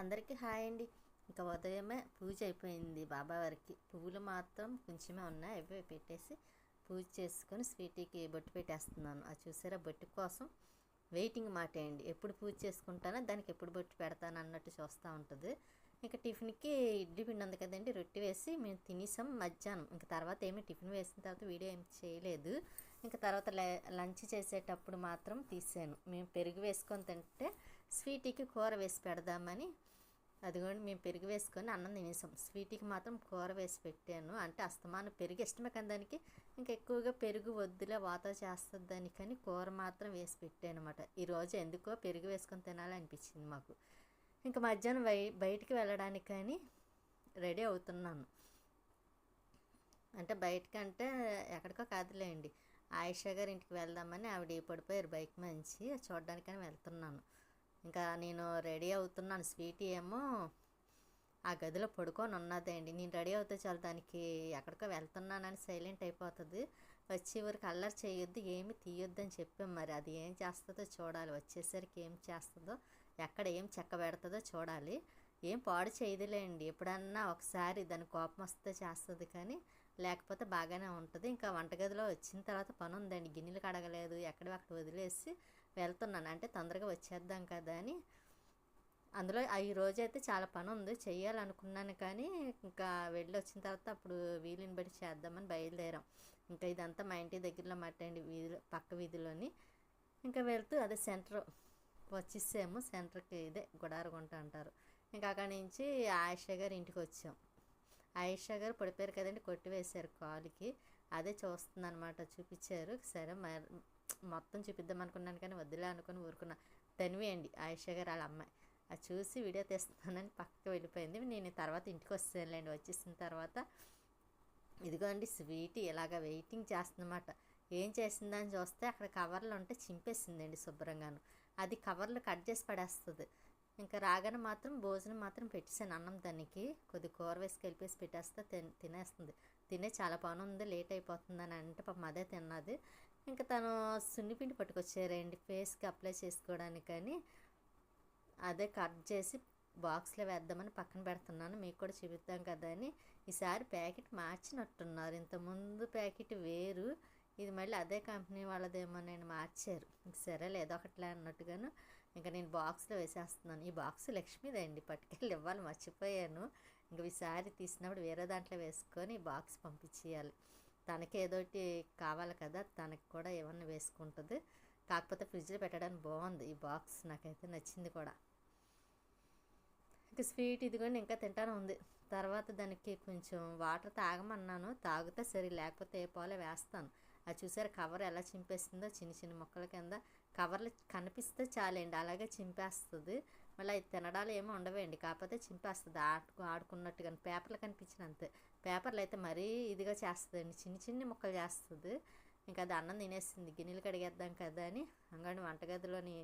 అందరికీ హాయ్ అండి. ఇంకా ఉదయమే పూజ అయిపోయింది బాబావారికి. పువ్వులు మాత్రం కొంచెమే ఉన్నాయి అవి పెట్టేసి పూజ చేసుకొని స్వీటీకి బొట్టు పెట్టేస్తున్నాను. అది చూసారా? బొట్టు కోసం వెయిటింగ్ మాట అండి. ఎప్పుడు పూజ చేసుకుంటానో దానికి ఎప్పుడు బొట్టు పెడతాను అన్నట్టు చూస్తూ ఉంటుంది. ఇంకా టిఫిన్కి ఇడ్లీ పిండి ఉంది కదండి రొట్టె వేసి మేము తినేసాం మధ్యాహ్నం. ఇంకా తర్వాత ఏమి టిఫిన్ వేసిన తర్వాత వీడియో ఏం చేయలేదు. ఇంకా తర్వాత లంచ్ చేసేటప్పుడు మాత్రం తీసాను. మేము పెరుగు వేసుకొని తింటే స్వీటీకి కూర వేసి పెడదామని. అదిగోండి మేము పెరుగు వేసుకొని అన్నం తినేసాం. స్వీటీకి మాత్రం కూర వేసి పెట్టాను. అంటే అస్తమానం పెరుగు ఇష్టమే కానీ దానికి ఇంకా ఎక్కువగా పెరుగు వద్దులే వాత చేస్తుంది దానికని కూర మాత్రం వేసి పెట్టాను అనమాట ఈరోజు ఎందుకో పెరుగు వేసుకొని తినాలనిపించింది మాకు. ఇంకా మధ్యాహ్నం బయ బయటికి వెళ్ళడానికి కానీ రెడీ అవుతున్నాను. అంటే బయటకి అంటే ఎక్కడికో కాదులేండి. ఆయిషా గారి ఇంటికి వెళ్దామని ఆవిడ పడిపోయారు బైక్ మంచి చూడడానికని వెళ్తున్నాను. ఇంకా నేను రెడీ అవుతున్నాను. స్వీటీ ఏమో ఆ గదిలో పడుకొని ఉన్నదండి. నేను రెడీ అవుతే చాలు దానికి ఎక్కడికో వెళ్తున్నానని సైలెంట్ అయిపోతుంది. వచ్చే వరకు అల్లరి చేయొద్దు ఏమి తీయొద్దు అని చెప్పాం మరి. అది ఏం చేస్తుందో చూడాలి. వచ్చేసరికి ఏం చేస్తుందో ఎక్కడ ఏం చెక్క పెడుతుందో చూడాలి. ఏం పాడు చేయదులేండి. ఎప్పుడన్నా ఒకసారి దాని కోపం వస్తే చేస్తుంది కానీ లేకపోతే బాగానే ఉంటుంది. ఇంకా వంటగదిలో వచ్చిన తర్వాత పని ఉందండి గిన్నెలు కడగలేదు ఎక్కడ అక్కడ వదిలేసి వెళ్తున్నాను. అంటే తొందరగా వచ్చేద్దాం కదా అని. అందులో ఈ రోజు అయితే చాలా పని ఉంది చేయాలనుకున్నాను కానీ ఇంకా వెళ్ళి వచ్చిన తర్వాత అప్పుడు వీలుని బట్టి చేద్దామని బయలుదేరాం. ఇంకా ఇదంతా మా ఇంటి దగ్గరలో మట్టండి వీధిలో పక్క వీధిలోని. ఇంకా వెళ్తూ అదే సెంటర్ వచ్చేసాము. సెంటర్కి ఇదే గుడారగుంట అంటారు. ఇంకా అక్కడి నుంచి ఆయిషా గారి ఇంటికి వచ్చాం. ఆయిషా గారు పడిపోయారు కదండి కొట్టివేశారు కాలుకి. అదే చూస్తుంది అనమాట చూపించారు. సరే మరి మొత్తం చూపిద్దాం అనుకున్నాను కానీ వద్దులే అనుకుని ఊరుకున్నా. తనివి అండి ఆయిషా గారు వాళ్ళ అమ్మాయి. అది చూసి వీడియో తీస్తున్నానని పక్కకి వెళ్ళిపోయింది. నేను తర్వాత ఇంటికి వస్తానులేండి. వచ్చేసిన తర్వాత ఇదిగోండి స్వీట్ ఇలాగ వెయిటింగ్ చేస్తుందన్నమాట. ఏం చేసిందని చూస్తే అక్కడ కవర్లు ఉంటే చింపేసిందండి శుభ్రంగాను. అది కవర్లు కట్ చేసి పడేస్తుంది. ఇంకా రాగానే మాత్రం భోజనం మాత్రం పెట్టేసాను అన్నం దానికి. కొద్ది కూర వేసి కలిపేసి పెట్టేస్తే తినేస్తుంది. తినే చాలా పని ఉంది లేట్ అయిపోతుందని అంటే పాపం అదే తిన్నది. ఇంకా తను సున్నిపిండి పట్టుకొచ్చారండి. ఫేస్కి అప్లై చేసుకోవడానికి అదే కట్ చేసి బాక్స్లో వేద్దామని పక్కన పెడుతున్నాను. మీకు కూడా చూపిద్దాం కదా అని. ఈసారి ప్యాకెట్ మార్చినట్టున్నారు. ఇంతకుముందు ప్యాకెట్ వేరు. ఇది మళ్ళీ అదే కంపెనీ వాళ్ళదేమో నేను మార్చారు. సరే లేదో ఒకట్లే అన్నట్టుగాను ఇంకా నేను బాక్స్లో వేసేస్తున్నాను. ఈ బాక్స్ లక్ష్మీదండి పట్టుకెళ్ళి ఇవ్వాలి మర్చిపోయాను. ఇంకా ఈసారి తీసినప్పుడు వేరే దాంట్లో వేసుకొని బాక్స్ పంపించేయాలి. తనకి ఏదోటి కావాలి కదా తనకి కూడా ఏమన్నా వేసుకుంటుంది. కాకపోతే ఫ్రిడ్జ్లో పెట్టడానికి బాగుంది ఈ బాక్స్ నాకైతే నచ్చింది కూడా. ఇంకా స్వీట్ ఇదిగోండి ఇంకా తింటానే ఉంది. తర్వాత దానికి కొంచెం వాటర్ తాగమన్నాను. తాగితే సరే లేకపోతే ఏ పాలే వేస్తాను. అది చూసారు కవర్ ఎలా చింపేస్తుందో చిన్న చిన్న మొక్కల కింద. కవర్లు కనిపిస్తే చాలండి అలాగే చింపేస్తుంది. మళ్ళీ అది తినడాలు ఏమో ఉండవండి. కాకపోతే చింపేస్తుంది. ఆడుకు ఆడుకున్నట్టుగా పేపర్లు కనిపించిన అంతే పేపర్లు అయితే మరీ ఇదిగా చేస్తుందండి. చిన్ని చిన్ని ముక్కలు చేస్తుంది. ఇంకా అది అన్నం తినేస్తుంది. గిన్నెలు కడిగేద్దాం కదా అని అంగడి వంటగదిలోని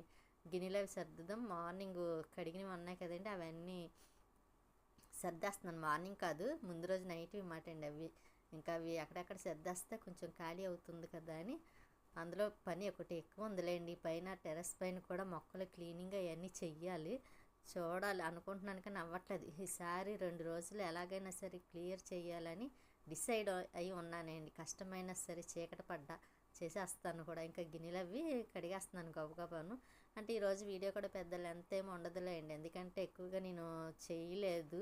గిన్నెలు అవి సర్దుదాం. మార్నింగ్ కడిగినవి ఉన్నాయి కదండి. అవన్నీ సర్దేస్తున్నాను. మార్నింగ్ కాదు. ముందు రోజు నైట్ మాట అండి అవి. ఇంకా అవి అక్కడక్కడ సర్దేస్తే కొంచెం ఖాళీ అవుతుంది కదా అని అందులో పని ఒకటి ఎక్కువ ఉందిలేండి. పైన టెర్రస్ పైన కూడా మొక్కలు క్లీనింగ్ అవన్నీ చెయ్యాలి. చూడాలి. అనుకుంటున్నాను కానీ అవ్వట్లేదు ఈసారి రెండు రోజులు ఎలాగైనా సరే క్లియర్ చేయాలని డిసైడ్ అయి ఉన్నానండి. కష్టమైనా సరే చీకట పడ్డా చేసేస్తాను కూడా. ఇంకా గిన్నెలు అవి కడిగేస్తున్నాను గబగబాను అంటే ఈరోజు వీడియో కూడా పెద్ద లెంత్ ఏమి ఉండదులేండి. ఎందుకంటే ఎక్కువగా నేను చేయలేదు.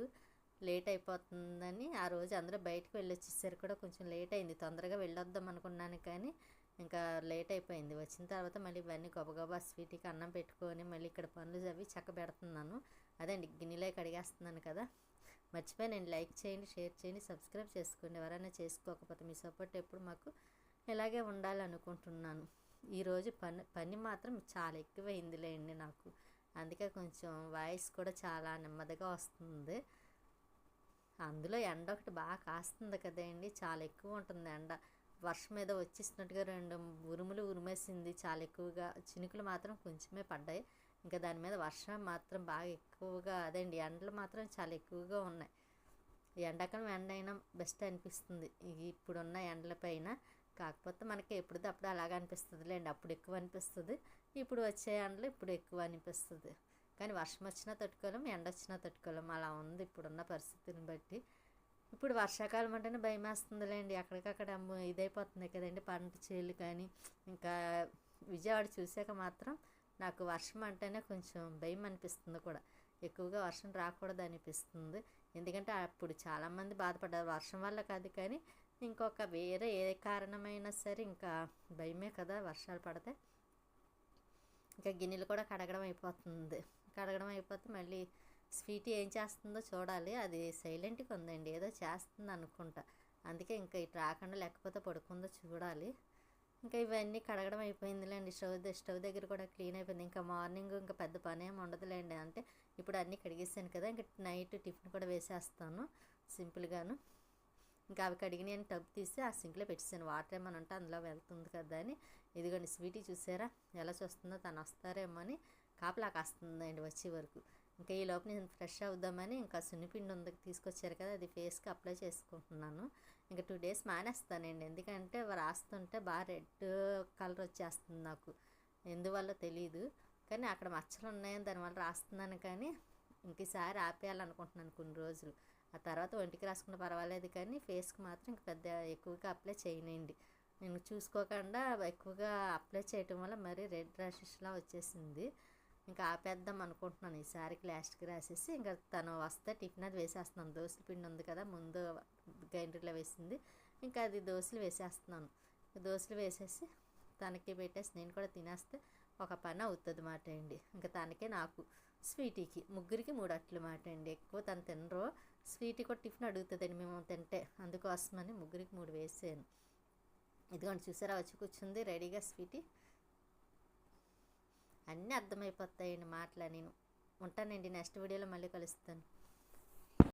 లేట్ అయిపోతుందని ఆ రోజు అందరూ బయటకు వెళ్ళి వచ్చేసరికి కూడా కొంచెం లేట్ అయింది. తొందరగా వెళ్ళొద్దాం అనుకున్నాను కానీ ఇంకా లేట్ అయిపోయింది వచ్చిన తర్వాత మళ్ళీ ఇవన్నీ గబగబా స్వీట్కి అన్నం పెట్టుకొని మళ్ళీ ఇక్కడ పనులు అవి చక్క పెడుతున్నాను. అదండి గిన్నెలో కడిగేస్తున్నాను కదా. మర్చిపోయి నేను లైక్ చేయండి షేర్ చేయండి సబ్స్క్రైబ్ చేసుకోండి. ఎవరైనా చేసుకోకపోతే మీ సపోర్ట్ ఎప్పుడు మాకు ఇలాగే ఉండాలనుకుంటున్నాను. ఈరోజు పని పని మాత్రం చాలా ఎక్కువైందిలేండి నాకు. అందుకే కొంచెం వాయిస్ కూడా చాలా నెమ్మదిగా వస్తుంది. అందులో ఎండ ఒకటి బాగా కాస్తుంది కదండి. చాలా ఎక్కువ ఉంటుంది ఎండ వర్షం మీద వచ్చేసినట్టుగా రెండు ఉరుములు ఉరిమేసింది. చాలా ఎక్కువగా చినుకులు మాత్రం కొంచెమే పడ్డాయి. ఇంకా దాని మీద వర్షం మాత్రం బాగా ఎక్కువగా అదండి ఎండలు మాత్రం చాలా ఎక్కువగా ఉన్నాయి. ఎండాకాలం ఎండ అయినా బెస్ట్ అనిపిస్తుంది. ఇప్పుడున్న ఎండల పైన. కాకపోతే మనకి ఎప్పుడుదప్పుడు అలాగ అనిపిస్తుంది లేండి అప్పుడు ఎక్కువ అనిపిస్తుంది. ఇప్పుడు వచ్చే ఎండలు ఇప్పుడు ఎక్కువ అనిపిస్తుంది. కానీ వర్షం వచ్చినా తట్టుకోలేం ఎండ వచ్చినా తట్టుకోలేం. అలా ఉంది ఇప్పుడున్న పరిస్థితిని బట్టి. ఇప్పుడు వర్షాకాలం అంటేనే భయం వేస్తుందిలేండి అక్కడికక్కడ ఇదైపోతుంది కదండి పంట చేలు కానీ. ఇంకా విజయవాడ చూసాక మాత్రం నాకు వర్షం అంటేనే కొంచెం భయం అనిపిస్తుంది కూడా. ఎక్కువగా వర్షం రాకూడదు అనిపిస్తుంది. ఎందుకంటే అప్పుడు చాలామంది బాధపడ్డారు. వర్షం వల్ల కాదు కానీ ఇంకొక వేరే ఏ కారణమైనా సరే ఇంకా భయమే కదా వర్షాలు పడితే. ఇంకా గిన్నెలు కూడా కడగడం అయిపోతుంది. కడగడం అయిపోతే మళ్ళీ స్వీట్ ఏం చేస్తుందో చూడాలి. అది సైలెంట్గా ఉందండి. ఏదో చేస్తుంది అనుకుంటా. అందుకే ఇంకా ఇటు రాకుండా లేకపోతే పడుకుందో చూడాలి. ఇంకా ఇవన్నీ కడగడం అయిపోయిందిలేండి. స్టవ్ స్టవ్ దగ్గర కూడా క్లీన్ అయిపోయింది. ఇంకా మార్నింగ్ ఇంకా పెద్ద పని ఏమి ఉండదులేండి. అంటే ఇప్పుడు అన్నీ కడిగేసాను కదా ఇంకా నైట్ టిఫిన్ కూడా వేసేస్తాను సింపుల్గాను. ఇంకా అవి కడిగిన టబ్ తీసి ఆ సింక్లో పెట్టేసాను. వాటర్ ఏమైనా ఉంటే అందులో వెళ్తుంది కదా అని. ఇదిగోండి స్వీటీ చూసారా? ఎలా చూస్తుందో తను వస్తారేమో అని కాపలా కాస్తుందండి వచ్చే వరకు. ఇంకా ఈ లోపు నేను ఫ్రెష్ అవుదామని ఇంకా సున్నిపిండి ఉంది తీసుకొచ్చారు కదా అది ఫేస్కి అప్లై చేసుకుంటున్నాను. ఇంకా టూ డేస్ మానేస్తానండి. ఎందుకంటే రాస్తుంటే బాగా రెడ్ కలర్ వచ్చేస్తుంది నాకు. ఎందువల్ల తెలియదు కానీ అక్కడ మచ్చలు ఉన్నాయని దానివల్ల రాస్తున్నాను కానీ ఇంక ఈసారి ఆపేయాలనుకుంటున్నాను కొన్ని రోజులు. ఆ తర్వాత ఒంటికి రాసుకున్న పర్వాలేదు కానీ ఫేస్కి మాత్రం ఇంక పెద్ద ఎక్కువగా అప్లై చేయనండి. నేను చూసుకోకుండా ఎక్కువగా అప్లై చేయటం వల్ల మరీ రెడ్ ర్యాషెస్లా వచ్చేసింది. ఇంకా ఆపేద్దాం అనుకుంటున్నాను. ఈసారికి లాస్ట్కి రాసేసి ఇంకా తను వస్తే టిఫిన్ అది వేసేస్తున్నాను. దోశల పిండి ఉంది కదా ముందు గ్రైండర్లో వేసింది. ఇంకా అది దోశలు వేసేస్తున్నాను. దోశలు వేసేసి తనకి పెట్టేసి నేను కూడా తినేస్తే ఒక పని అవుతుంది మాట అండి. ఇంకా తనకే నాకు స్వీటీకి ముగ్గురికి మూడు అట్లు మాట అండి. ఎక్కువ తను తినరు. స్వీటీ కూడా టిఫిన్ అడుగుతుందండి. మేము తింటే అందుకోసమని ముగ్గురికి మూడు వేసాను. ఇదిగోండి చూసారా? వచ్చి కూర్చుంది రెడీగా స్వీటీ. అన్నీ అర్థమైపోతాయండి మాటలు నేను. ఉంటానండి నెక్స్ట్ వీడియోలో మళ్ళీ కలుస్తాను.